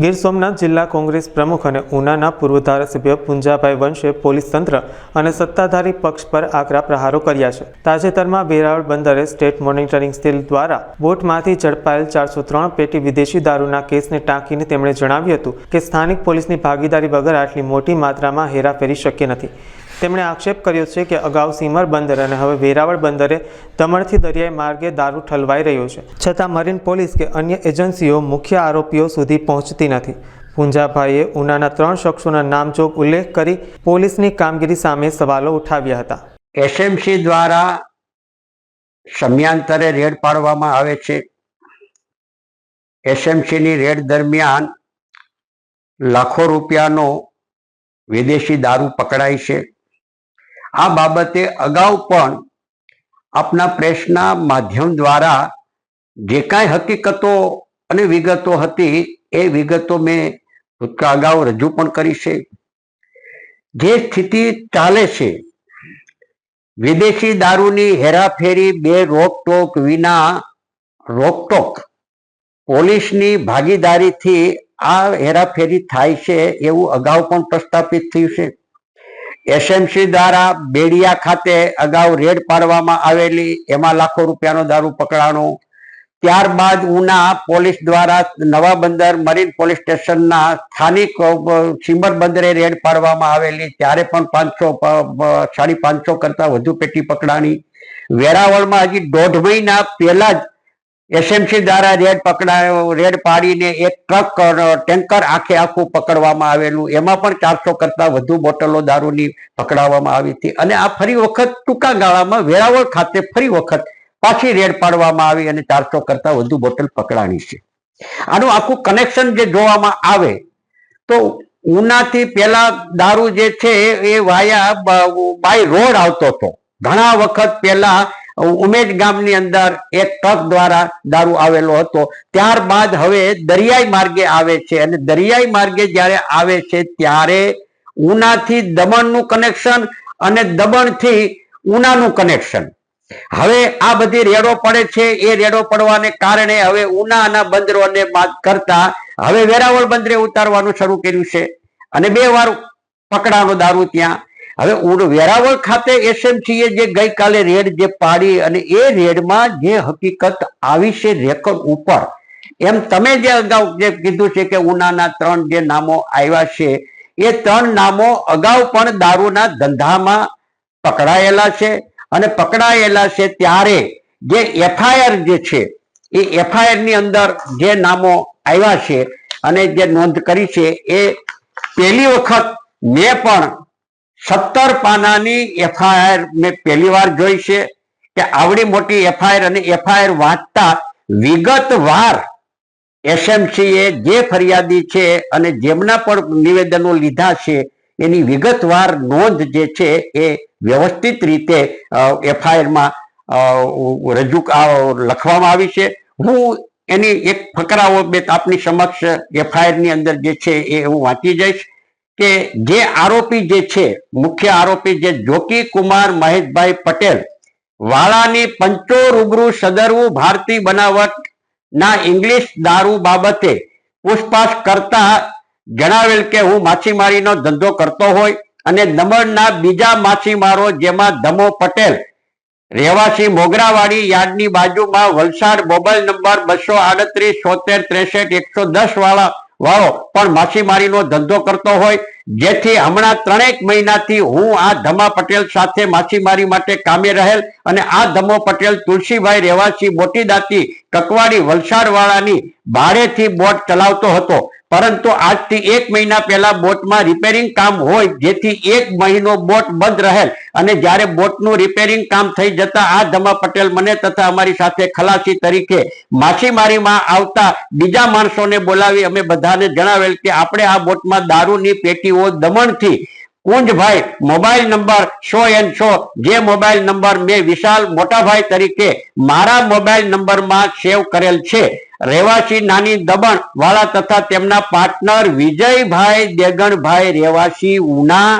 ગીર સોમનાથ જિલ્લા કોંગ્રેસ પ્રમુખ અને ઉનાના પૂર્વ ધારાસભ્ય પુંજાભાઈ વંશે પોલીસ તંત્ર અને સત્તાધારી પક્ષ પર આકરા પ્રહારો કર્યા છે. તાજેતરમાં વેરાવળ બંદરે સ્ટેટ મોનિટરિંગ સેલ દ્વારા બોટમાંથી ઝડપાયેલ ચારસો ત્રણ પેટી વિદેશી દારૂના કેસને ટાંકીને તેમણે જણાવ્યું હતું કે સ્થાનિક પોલીસની ભાગીદારી વગર આટલી મોટી માત્રામાં હેરાફેરી શક્ય નથી. તેમણે આક્ષેપ કર્યો છે કે અગાઉ સીમર બંદર અને હવે વેરાવળ બંદરે દમણથી દરિયાઈ માર્ગે દારૂ ઠલવાઈ રહ્યો છે. છતાં મરીન પોલીસ કે અન્ય એજન્સીઓ મુખ્ય આરોપીઓ સુધી પહોંચતી નથી. પૂંજાભાઈએ ઉનાના ત્રણ શખ્સોના નામજોગ ઉલ્લેખ કરી પોલીસની કામગીરી સામે સવાલો ઉઠાવ્યા હતા. એસએમસી દ્વારા સમયાંતરે રેડ પાડવામાં આવે છે. એસએમસીની રેડ દરમિયાન લાખો રૂપિયાનો વિદેશી દારૂ પકડાય છે. આ બાબતે અગાઉ પણ આપના પ્રેસના માધ્યમ દ્વારા જે કાંઈ હકીકતો અને વિગતો હતી, એ વિગતો મેં ભૂતકા અગાઉ રજૂ પણ કરી છે. જે સ્થિતિ ચાલે છે, વિદેશી દારૂની હેરાફેરી, બે રોકટોક વિના રોકટોક પોલીસની ભાગીદારીથી આ હેરાફેરી થાય છે એવું અગાઉ પણ પ્રસ્થાપિત થયું છે. એસએમસી દ્વારા બેડિયા ખાતે અગાઉ રેડ પાડવામાં આવેલી એમાં લાખો રૂપિયાનો દારૂ પકડાણો. ત્યારબાદ ઉના પોલીસ દ્વારા નવા બંદર, મરીન પોલીસ સ્ટેશનના સ્થાનિક સીમર બંદરે રેડ પાડવામાં આવેલી. ત્યારે પણ પાંચસો સાડી પાંચસો કરતા વધુ પેટી પકડાણી. વેરાવળમાં હજી દોઢ મહિના પહેલા જ એસએમસી દ્વારા રેડ પકડાયો, રેડ પાડીને એક ટ્રક ટેન્કર આખે આખું પકડવામાં આવેલું. એમાં પણ ચારસો કરતા વધુ બોટલો દારૂની પકડાવવામાં આવી હતી. અને આ ફરી વખત ટૂંકા ગાળામાં વેરાવળ ખાતે ફરી વખત પાછી રેડ પાડવામાં આવી અને ચારસો કરતા વધુ બોટલ પકડાણી છે. આનું આખું કનેક્શન જે જોવામાં આવે, તો ઉનાથી પેલા દારૂ જે છે એ વાયા બાય રોડ આવતો હતો. ઘણા વખત પહેલા ઉમેદ ગામની અંદર એક ટ્રક દ્વારા દારૂ આવેલો હતો. ત્યારબાદ હવે દરિયાઈ માર્ગે આવે છે અને દરિયાઈ માર્ગે જ્યારે આવે છે ત્યારે ઉનાથી દમણનું કનેક્શન અને દમણથી ઉનાનું કનેક્શન હવે આ બધી રેડો પડે છે. એ રેડો પડવાને કારણે હવે ઉનાના બંદરોને બાદ કરતા હવે વેરાવળ બંદરે ઉતારવાનું શરૂ કર્યું છે. અને બે વાર પકડાનો દારૂ ત્યાં હવે ઉડ- વેરાવળ ખાતે એસએમસીએ જે ગઈકાલે રેડ જે પાડી અને એ રેડમાં જે હકીકત આવી છે રેકોર્ડ ઉપર, એમ તમે જે અગાઉ જે કીધું છે કે ઉનાના ત્રણ જે નામો આવ્યા છે, એ ત્રણ નામો અગાઉ પણ દારૂના ધંધામાં પકડાયેલા છે અને પકડાયેલા છે ત્યારે જે એફઆઈઆર જે છે, એ એફઆઈઆરની અંદર જે નામો આવ્યા છે અને જે નોંધ કરી છે, એ પહેલી વખત મેં પણ સત્તર પાનાની એફઆઈઆર મેં પહેલી વાર જોઈ છે કે આવડી મોટી એફઆઈઆર અને એફઆઈઆર વાંચતા વિગતવાર એસએમસીએ જે ફરિયાદી છે અને જેમના પણ નિવેદનો લીધા છે, એની વિગતવાર નોંધ જે છે એ વ્યવસ્થિત રીતે એફઆઈઆરમાં રજૂ લખવામાં આવી છે. હું એની એક ફકરાઓ બે આપની સમક્ષ એફઆઈઆરની અંદર જે છે એ હું વાંચી જઈશ. કે જે આરોપી જે છે, મુખ્ય આરોપી જે જોકી કુમાર મહેશભાઈ પટેલ, વાળાની પંચો રૂબરૂ સદરવું ભારતીય બનાવટ ના ઇંગ્લિશ દારૂ બાબતે પૂછપાછ કરતા જણાવેલ કે હું માછીમારીનો ધંધો કરતો હોય અને દમણના બીજા માછીમારો જેમાં ધમો પટેલ, રહેવાસી મોગરાવાડી યાર્ડની બાજુમાં વલસાડ મોબાઈલ નંબર બસો આડત્રીસ, છોતેર, ત્રેસઠ, એકસો દસ વાળા વાળો, પણ માછીમારીનો ધંધો કરતો હોય, જેથી હમણાં ત્રણેક મહિનાથી હું આ ધમા પટેલ સાથે માછીમારી માટે કામે રહેલ અને આ ધમો પટેલ તુલસીભાઈ રહેવાસી મોટી દાતી કકવાડી વલસાડ વાળાની ભાડેથી બોટ ચલાવતો હતો. પરંતુ આજથી એક મહિના પહેલા બોટમાં રિપેરિંગ કામ હોય, જેથી એક મહિનો બોટ બંધ રહેલ. અને જ્યારે બોટનું રિપેરિંગ કામ થઈ જતા આ ધમા પટેલ મને તથા અમારી સાથે ખલાસી તરીકે માછીમારીમાં આવતા બીજા માણસોને બોલાવી અમે બધાને જણાવેલ કે આપણે આ બોટમાં દારૂની પેટીઓ દમણથી Kunjbhai mobile number so and so, જે મોબાઈલ નંબર મેં વિશાલ મોટાભાઈ તરીકે મારા મોબાઈલ નંબરમાં સેવ કરેલ છે. રહેવાસી નાની દબણ વાળા તથા તેમના પાર્ટનર વિજયભાઈ દેગણભાઈ રહેવાસી ઉના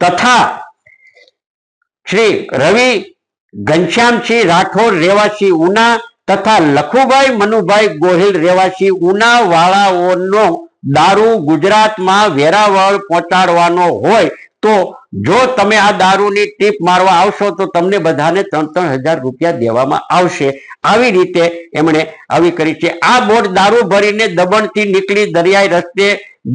તથા શ્રી રવિ ઘનશ્યામસિંહ રાઠોડ રહેવાસી ઉના તથા લખુભાઈ મનુભાઈ ગોહિલ રહેવાસી ઉના વાળાઓનો દારૂ ગુજરાતમાં વેરાવળ પહોંચાડવાનો હોય તો જો તમે આ દારૂની ટીપ મારવા આવશો, તો તમને બધાને ત્રણ ત્રણ હજાર રૂપિયા દેવામાં આવશે. આવી રીતે એમણે આવી કરી છે. આ બોટ દારૂ ભરીને દમણથી નીકળી દરિયાઈ રસ્તે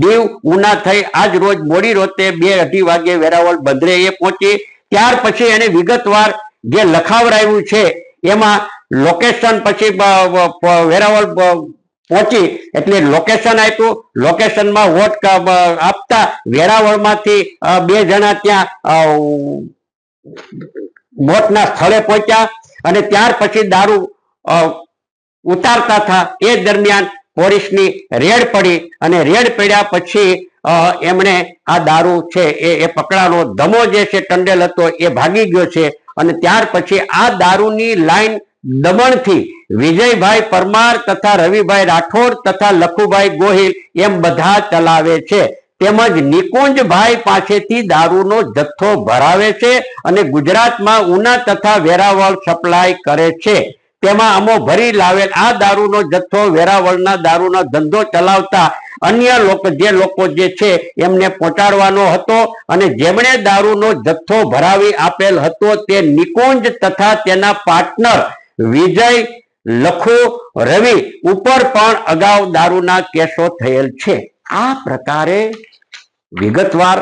દીવ ઉના થઈ આજ રોજ મોડી રોતે બે અઢી વાગે વેરાવળ બંદરે એ પહોંચી. ત્યાર પછી એને વિગતવાર જે લખાવરાયું છે, એમાં લોકેશન પછી વેરાવળ પહોંચી એટલે લોકેશન આપ્યું. લોકેશનમાં વોટ આપતા વેરાવળમાંથી બે જણા ત્યાં મોતના સ્થળે પહોંચ્યા અને ત્યાર પછી દારૂ ઉતારતા હતા. એ દરમિયાન પોલીસની રેડ પડી અને રેડ પડ્યા પછી એમણે આ દારૂ છે એ એ પકડાનો ધમો જે છે, ટંડેલ હતો, એ ભાગી ગયો છે અને ત્યાર પછી આ દારૂની લાઈન દમણથી વિજયભાઈ પરમાર તથા રવિભાઈ રાઠોડ તથા લખુભાઈ ગોહિલ એમ બધા ચલાવે છે. તેમજ નિકુંજભાઈ પાસેથી દારૂનો જથ્થો ભરાવે છે અને ગુજરાતમાં ઉના તથા વેરાવળ સપ્લાય કરે છે. તેમાં અમો ભરી લાવેલ આ દારૂનો જથ્થો વેરાવળના દારૂનો ધંધો ચલાવતા અન્ય લોકો, જે લોકો જે છે એમને પહોંચાડવાનો હતો અને જેમણે દારૂનો જથ્થો ભરાવી આપેલ હતો તે નિકુંજ તથા તેના પાર્ટનર વિજય લખુ, રવિ, ઉપર પણ અગાઉ દારૂના કેસો થયેલ છે. આ પ્રકારે વિગતવાર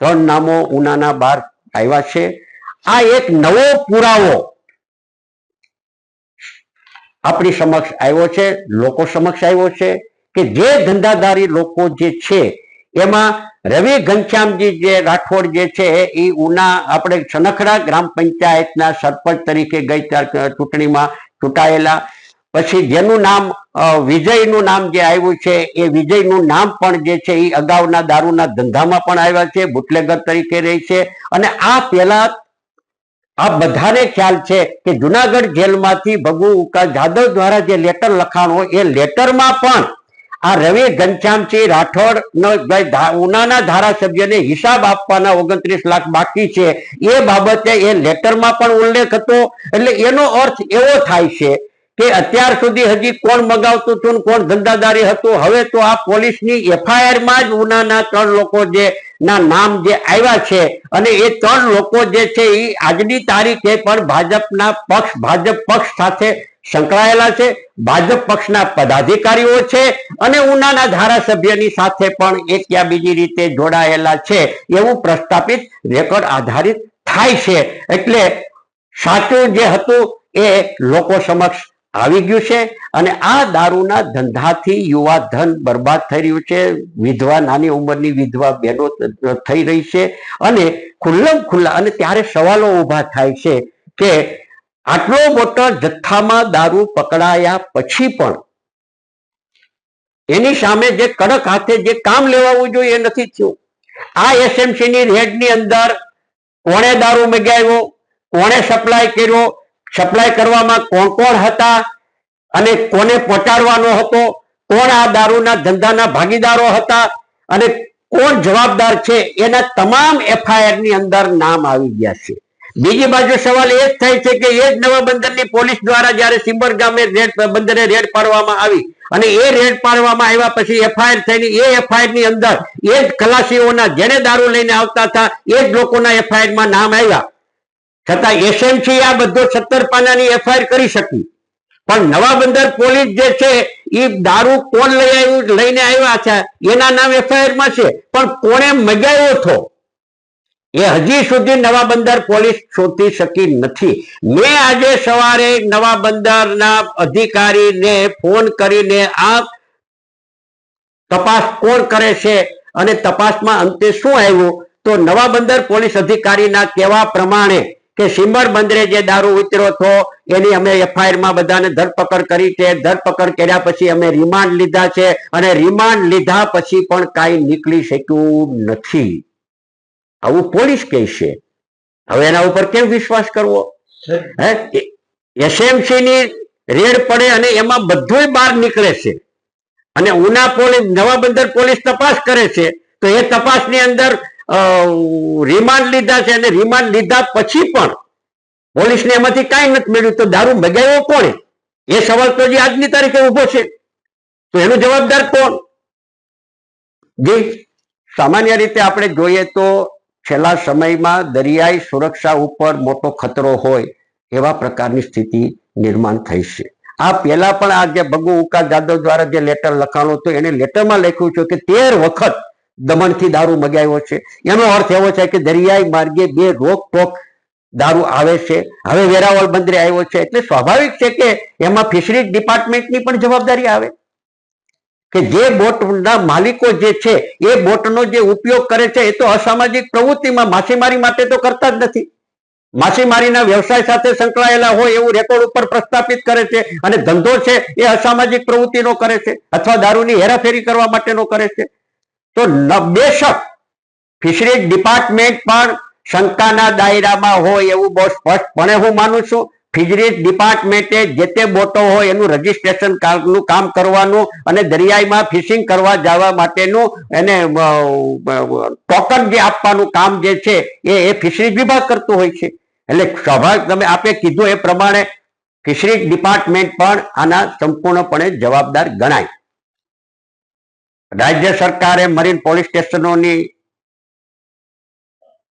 ત્રણ નામો ઉનાના બાર આવ્યા છે. આ એક નવો પુરાવો આપણી સમક્ષ આવ્યો છે, લોકો સમક્ષ આવ્યો છે કે જે ધંધાધારી લોકો જે છે, એમાં રવિ ઘનશ્યામજી જે રાઠોડ જે છે, એ ઉના આપણે સનખડા ગ્રામ પંચાયતના સરપંચ તરીકે ગઈ ચૂંટણીમાં ચૂંટાયેલા. પછી જેનું નામ વિજયનું નામ જે આવ્યું છે, એ વિજયનું નામ પણ જે છે એ અગાઉના દારૂના ધંધામાં પણ આવ્યા છે, બુટલેગર તરીકે રહી છે. અને આ પેલા આ બધાને ખ્યાલ છે કે જુનાગઢ જેલમાંથી ભગુ ઉકા જાદવ દ્વારા જે લેટર લખાણો એ લેટરમાં પણ આ રવિ ઘનશ્યામસિંહ રાઠોડ નો ઉનાના ધારાસભ્યને હિસાબ આપવાના ઓગણત્રીસ લાખ બાકી છે. એ બાબતે એ લેટરમાં પણ ઉલ્લેખ હતો. એટલે એનો અર્થ એવો થાય છે કે અત્યાર સુધી હજી કોણ મગાવતું હતું કોણ ધંધાદારી હતું. હવે તો આ પોલીસની એફઆઈઆરમાં જ ઉનાના ત્રણ લોકો જે, ના નામ જે આવ્યા છે અને એ ત્રણ લોકો જે છે એ આજની તારીખે પણ ભાજપના પક્ષ, ભાજપ પક્ષ સાથે સંકળાયેલા છે. ભાજપ પક્ષના પદાધિકારીઓ છે અને ઉનાના ધારાસભ્યની સાથે પણ એક યા બીજી રીતે જોડાયેલા છે એવું પ્રસ્થાપિત રેકોર્ડ આધારિત થાય છે. એટલે સાચું જે હતું એ લોકો સમક્ષ આવી ગયું છે અને આ દારૂના ધંધાથી યુવા ધન બરબાદ થઈ રહ્યું છે. વિધવા નાની ઉંમરની વિધવા બહેનો થઈ રહી છે અને ખુલ્લમ ખુલ્લા અને ત્યારે સવાલો ઊભા થાય છે કે આટલો મોટો જથ્થામાં દારૂ પકડાયા પછી પણ એની સામે જે કડક હાથે જે કામ લેવાવું જોઈએ નથી થયું. આ એસએમસી ની રેડની અંદર કોણે દારૂ મગાવ્યો, કોણે સપ્લાય કર્યો, સપ્લાય કરવામાં કોણ કોણ હતા અને કોને પહોંચાડવાનો હતો, કોણ આ દારૂના ધંધાના ભાગીદારો હતા અને કોણ જવાબદાર છે, એના તમામ એફઆઈઆરની અંદર નામ આવી ગયા છે. બીજી બાજુ સવાલ એ જ થાય છે કે એ જ નવા બંદરની પોલીસ દ્વારા જ્યારે સિમ્બર ગામે રેડ બંદરે રેડ પાડવામાં આવી અને એ રેડ પાડવામાં આવ્યા પછી એફઆઈઆર થઈને એ એફઆઈઆરની અંદર એ જ ખલાસીઓના જેને દારૂ લઈને આવતા હતા, એ જ લોકોના એફઆઈઆર નામ આવ્યા. છતાં એસએમસી આ બધો સત્તર પાનાની એફઆઈઆર કરી શકી. પણ નવા બંદર પોલીસ જે છે, એ દારૂ કોણ લઈ આવ્યું લઈને આવ્યા છે? એના નામ એફઆઈઆર છે. પણ કોણે મગાવ્યો હતો? એ હજી સુધી નવા બંદર પોલીસ શોધી શકી નથી. મેં આજે સવારે નવા બંદરના અધિકારીને ફોન કરીને આ તપાસ કોણ કરે છે અને તપાસમાં અંતે શું આવ્યું? તો નવા બંદર પોલીસ અધિકારીના કહેવા પ્રમાણે કે સિમ્બર બંદરે જે દારૂ ઉતર્યો હતો, એની અમે એફઆઈઆરમાં બધાને ધરપકડ કરી છે. ધરપકડ કર્યા પછી અમે રિમાન્ડ લીધા છે અને રિમાન્ડ લીધા પછી પણ કાંઈ નીકળી શક્યું નથી. આવું પોલીસ કહેશે હવે એના ઉપર કેમ વિશ્વાસ કરવો? હે? એસએમસી ની રેડ પડે અને એમાં બધું બહાર નીકળે છે. અને ઉના પોલીસ, નવા બંદર પોલીસ તપાસ કરે છે. તો એ તપાસની અંદર રિમાન્ડ લીધા છે અને રિમાન્ડ લીધા પછી પણ પોલીસને એમાંથી કાંઈ નથી મળ્યું. તો દારૂ મગાવ્યો કોણે? એ સવાલ તો જે આજની તારીખે ઊભો છે. તો એનો જવાબદાર કોણ? જી, સામાન્ય રીતે આપણે જોઈએ તો છેલ્લા સમયમાં દરિયાઈ સુરક્ષા ઉપર મોટો ખતરો હોય એવા પ્રકારની સ્થિતિ નિર્માણ થઈ છે. આ પહેલા પણ આ જે બગુ ઉકા જાદવ દ્વારા જે લેટર લખાણું હતું, એને લેટરમાં લખ્યું છે કે તેર વખત દમણથી દારૂ મગાવ્યો છે. એનો અર્થ એવો છે કે દરિયાઈ માર્ગે બે રોકટોક દારૂ આવે છે. હવે વેરાવળ બંદરે આવ્યો છે. એટલે સ્વાભાવિક છે કે એમાં ફિશરીઝ ડિપાર્ટમેન્ટની પણ જવાબદારી આવે. કે જે બોટના માલિકો જે છે, એ બોટનો જે ઉપયોગ કરે છે, એ તો અસામાજિક પ્રવૃત્તિમાં માછીમારી માટે તો કરતા જ નથી. માછીમારીના વ્યવસાય સાથે સંકળાયેલા હોય એવું રેકોર્ડ ઉપર પ્રસ્થાપિત કરે છે અને ધંધો છે એ અસામાજિક પ્રવૃત્તિનો કરે છે અથવા દારૂની હેરાફેરી કરવા માટેનો કરે છે. તો બેશક ફિશરીઝ ડિપાર્ટમેન્ટ પણ શંકાના દાયરામાં હોય એવું બહુ સ્પષ્ટપણે હું માનું છું. ફિશરીઝ ડિપાર્ટમેન્ટે જે તે બોટો હોય એનું રજીસ્ટ્રેશનનું કામ કરવાનું અને દરિયાઈમાં ફિશિંગ કરવા જવા માટેનું એને ટોકન જે આપવાનું કામ જે છે એ એ ફિશરીઝ વિભાગ કરતું હોય છે. એટલે સ્વાભાવિક તમે આપે કીધું એ પ્રમાણે ફિશરીઝ ડિપાર્ટમેન્ટ પણ આના સંપૂર્ણપણે જવાબદાર ગણાય. રાજ્ય સરકારે મરીન પોલીસ સ્ટેશનોની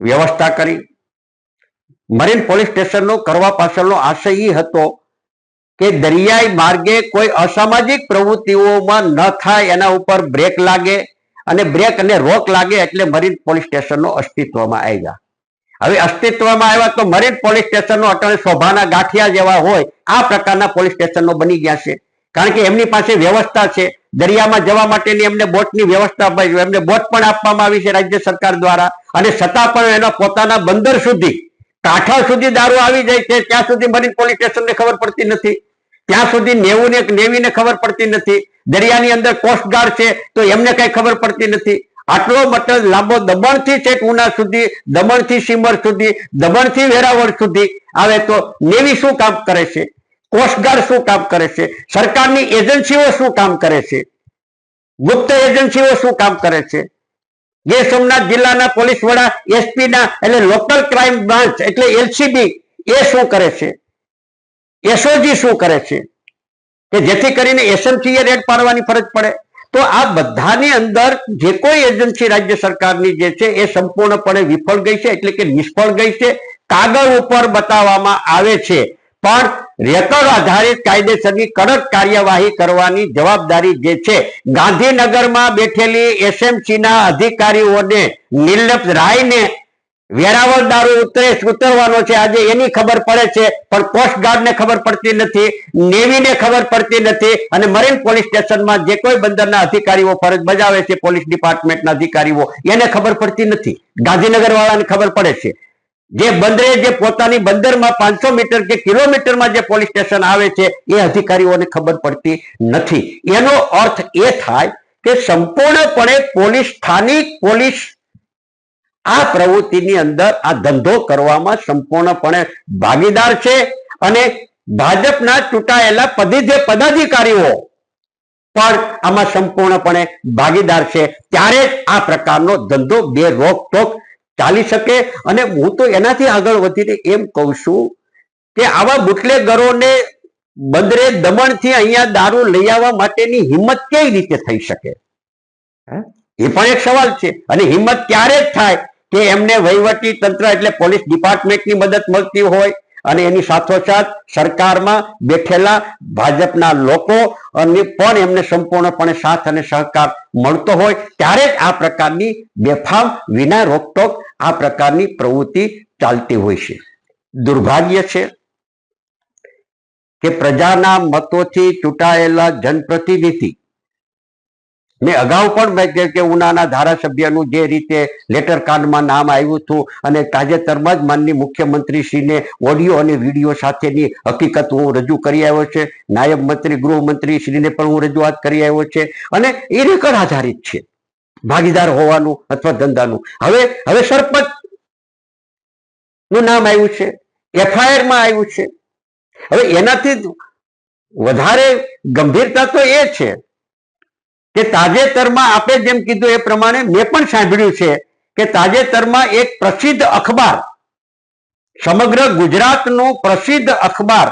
વ્યવસ્થા કરી મરીન પોલીસ સ્ટેશનનો કરવા પાછળનો આશય એ હતો કે દરિયાઈ માર્ગે કોઈ અસામાજિક પ્રવૃત્તિઓમાં ન થાય, એના ઉપર બ્રેક લાગે અને બ્રેક અને રોક લાગે એટલે મરીન પોલીસ સ્ટેશનનો અસ્તિત્વમાં આવ્યા. હવે અસ્તિત્વમાં આવ્યા તો મરીન પોલીસ સ્ટેશનનો અટલ શોભાના ગાંઠિયા જેવા હોય, આ પ્રકારના પોલીસ સ્ટેશનો બની ગયા છે. કારણ કે એમની પાસે વ્યવસ્થા છે. દરિયામાં જવા માટેની એમને બોટની વ્યવસ્થા છે. એમને બોટ પણ આપવામાં આવી છે રાજ્ય સરકાર દ્વારા અને છતાં પણ એના પોતાના બંદર સુધી કાંઠા સુધી દારૂ આવી જાય છે, ત્યાં સુધી મરીન પોલીસ સ્ટેશનને ખબર પડતી નથી. ત્યાં સુધી નેવું ને નેવી ને ખબર પડતી નથી. દરિયાની અંદર કોસ્ટગાર્ડ છે, તો એમને કઈ ખબર પડતી નથી. આટલો મતલબ લાંબો દમણથી છેક ઉના સુધી, દમણથી સીમર સુધી, દમણથી વેરાવળ સુધી આવે તો નેવી શું કામ કરે છે? કોસ્ટગાર્ડ શું કામ કરે છે? સરકારની એજન્સીઓ શું કામ કરે છે? ગુપ્ત એજન્સીઓ શું કામ કરે છે? ગીર સોમનાથ જિલ્લાના પોલીસ વડા એસપી ના એટલે લોકલ ક્રાઇમ બ્રાન્ચ એટલે એલસીબી એ શું કરે છે? એસઓજી શું કરે છે? કે જેથી કરીને એસએમસી રેડ પાડવાની ફરજ પડે. તો આ બધાની અંદર જે કોઈ એજન્સી રાજ્ય સરકારની જે છે, એ સંપૂર્ણપણે વિફળ ગઈ છે, એટલે કે નિષ્ફળ ગઈ છે. કાગળ ઉપર બતાવવામાં આવે છે. પણ રેકર્ડ આધારિત કાયદેસરની કડક કાર્યવાહી કરવાની જવાબદારી જે છે, ગાંધીનગરમાં બેઠેલી એસએમસીના અધિકારીઓને નિર્લપ રાયને વેરાવળ દારૂ ઉતરે ઉતરવાનો છે. આજે એની ખબર પડે છે, પણ કોસ્ટગાર્ડ ને ખબર પડતી નથી નેવી ને ખબર પડતી નથી અને મરીન પોલીસ સ્ટેશનમાં જે કોઈ બંદરના અધિકારીઓ ફરજ બજાવે છે, પોલીસ ડિપાર્ટમેન્ટના અધિકારીઓ, એને ખબર પડતી નથી. ગાંધીનગર વાળાને ખબર પડે છે. જે બંદરે જે પોતાની બંદરમાં પાંચસો મીટર કે કિલોમીટરમાં જે પોલીસ સ્ટેશન આવે છે, એ અધિકારીઓને ખબર પડતી નથી. એનો અર્થ એ થાય કે સંપૂર્ણપણે પોલીસ, સ્થાનિક પોલીસ આ પ્રવૃત્તિની અંદર આ ધંધો કરવામાં સંપૂર્ણપણે ભાગીદાર છે અને ભાજપના ચૂંટાયેલા પદે પદાધિકારીઓ પણ આમાં સંપૂર્ણપણે ભાગીદાર છે. ત્યારે આ પ્રકારનો ધંધો બે રોકટોક ચાલી શકે અને હું તો એનાથી આગળ વધીને એમ કહું છું કે આવા બુટલેગરોને બદરે દમણથી અહીંયા દારૂ લઈ આવવા માટેની હિંમત કેવી રીતે થઈ શકે? એ પણ એક સવાલ છે. અને હિંમત ત્યારે જ થાય કે એમને વહીવટી તંત્ર એટલે પોલીસ ડિપાર્ટમેન્ટની મદદ મળતી હોય અને એની સાથોસાથ સરકારમાં બેઠેલા ભાજપના લોકો અને પણ એમને સંપૂર્ણપણે સાથ અને સહકાર મળતો હોય ત્યારે જ આ પ્રકારની બેફામ વિના રોકટોક આ પ્રકારની પ્રવૃત્તિ ચાલતી હોય છે. દુર્ભાગ્ય છે કે પ્રજાના મતોથી ચૂંટાયેલા જનપ્રતિનિધિ મેં અગાઉ પણ મેં કે- ઉનાના ધારાસભ્યનું જે રીતે લેટર કાર્ડમાં નામ આવ્યું હતું અને તાજેતરમાં જ માનની મુખ્યમંત્રીશ્રીને ઓડિયો અને વીડિયો સાથેની હકીકત હું રજૂ કરી આવ્યો છે. નાયબ મંત્રી ગૃહમંત્રી શ્રીને પણ હું રજૂઆત કરી આવ્યો છે. અને એ રેકર્ડ આધારિત છે. ભાગીદાર હોવાનું અથવા ધંધાનું. હવે હવે સરપંચનું નામ આવ્યું છે એફઆઈઆરમાં આવ્યું છે. હવે એનાથી વધારે ગંભીરતા તો એ છે કે તાજેતરમાં આપણે જેમ કીધું એ પ્રમાણે મેં પણ સાંભળ્યું છે કે તાજેતરમાં એક પ્રસિદ્ધ અખબાર, સમગ્ર ગુજરાતનું પ્રસિદ્ધ અખબાર,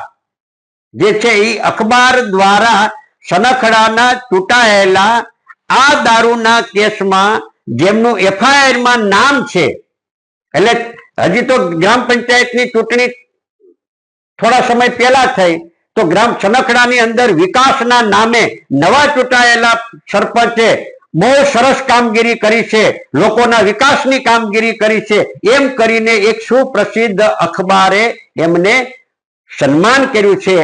જે છે એ અખબાર દ્વારા સનખડાના ચૂંટાયેલા આ દારૂના કેસમાં જેમનું એફઆઈઆરમાં નામ છે, એટલે હજી તો ગ્રામ પંચાયતની ચૂંટણી થોડા સમય પહેલા થઈ, તો ગ્રામ ચનકડાની અંદર વિકાસના નામે નવા ચૂંટાયેલા સરપંચે બહુ સરસ કામગીરી કરી છે, લોકોના વિકાસની કામગીરી કરી છે, એમ કરીને એક સુપ્રસિદ્ધ અખબારે એમને સન્માન કર્યું છે.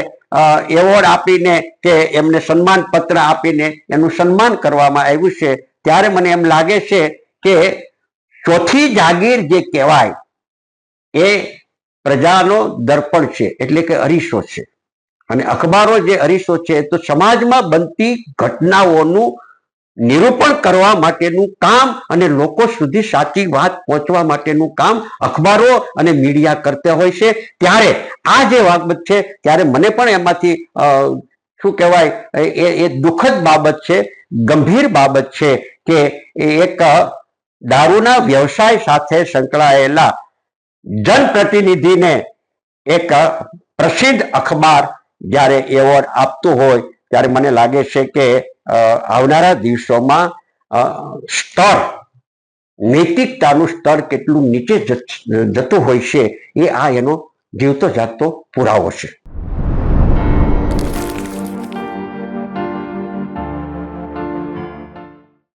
એવોર્ડ આપીને કે એમને સન્માન પત્ર આપીને એનું સન્માન કરવામાં આવ્યું છે. ત્યારે મને એમ લાગે છે કે ચોથી જાગીર જે કહેવાય એ પ્રજાનો દર્પણ છે, એટલે કે અરીસો છે. અને અખબારો જે અરીસો છે તો સમાજમાં બનતી ઘટનાઓનું નિરૂપણ કરવા માટેનું કામ અને લોકો સુધી સાચી વાત પહોંચવા માટેનું કામ અખબારો અને મીડિયા કરતા હોય છે. ત્યારે આ જે બાબત છે, ત્યારે મને પણ એમાંથી શું કહેવાય, એ એ દુઃખદ બાબત છે, ગંભીર બાબત છે કે એક દારૂના વ્યવસાય સાથે સંકળાયેલા જનપ્રતિનિધિને એક પ્રસિદ્ધ અખબાર જ્યારે એવોર્ડ આપતું હોય, ત્યારે મને લાગે છે કે આવનારા દિવસોમાં સ્તર, નૈતિકતાનું સ્તર કેટલું નીચે જતું હોય છે, એ આ એનો જીવતો જાગતો પુરાવો છે.